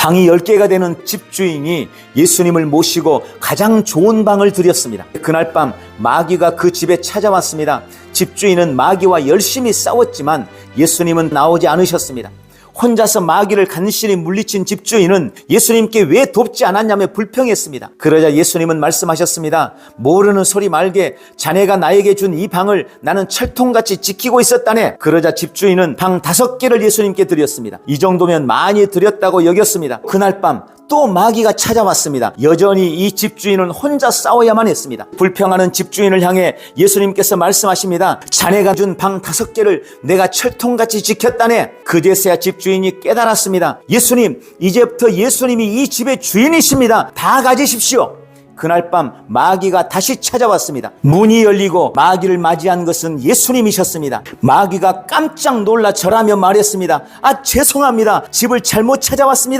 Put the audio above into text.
방이 10개가 되는 집주인이 예수님을 모시고 가장 좋은 방을 드렸습니다. 그날 밤 마귀가 그 집에 찾아왔습니다. 집주인은 마귀와 열심히 싸웠지만 예수님은 나오지 않으셨습니다. 혼자서 마귀를 간신히 물리친 집주인은 예수님께 왜 돕지 않았냐며 불평했습니다. 그러자 예수님은 말씀하셨습니다. 모르는 소리 말게 자네가 나에게 준 이 방을 나는 철통같이 지키고 있었다네. 그러자 집주인은 방 다섯 개를 예수님께 드렸습니다. 이 정도면 많이 드렸다고 여겼습니다. 그날 밤 또 마귀가 찾아왔습니다. 여전히 이 집주인은 혼자 싸워야만 했습니다. 불평하는 집주인을 향해 예수님께서 말씀하십니다. 자네가 준 방 다섯 개를 내가 철통같이 지켰다네. 그제서야 집주인이 깨달았습니다. 예수님, 이제부터 예수님이 이 집의 주인이십니다. 다 가지십시오. 그날 밤 마귀가 다시 찾아왔습니다. 문이 열리고 마귀를 맞이한 것은 예수님이셨습니다. 마귀가 깜짝 놀라 절하며 말했습니다. 아, 죄송합니다. 집을 잘못 찾아왔습니다.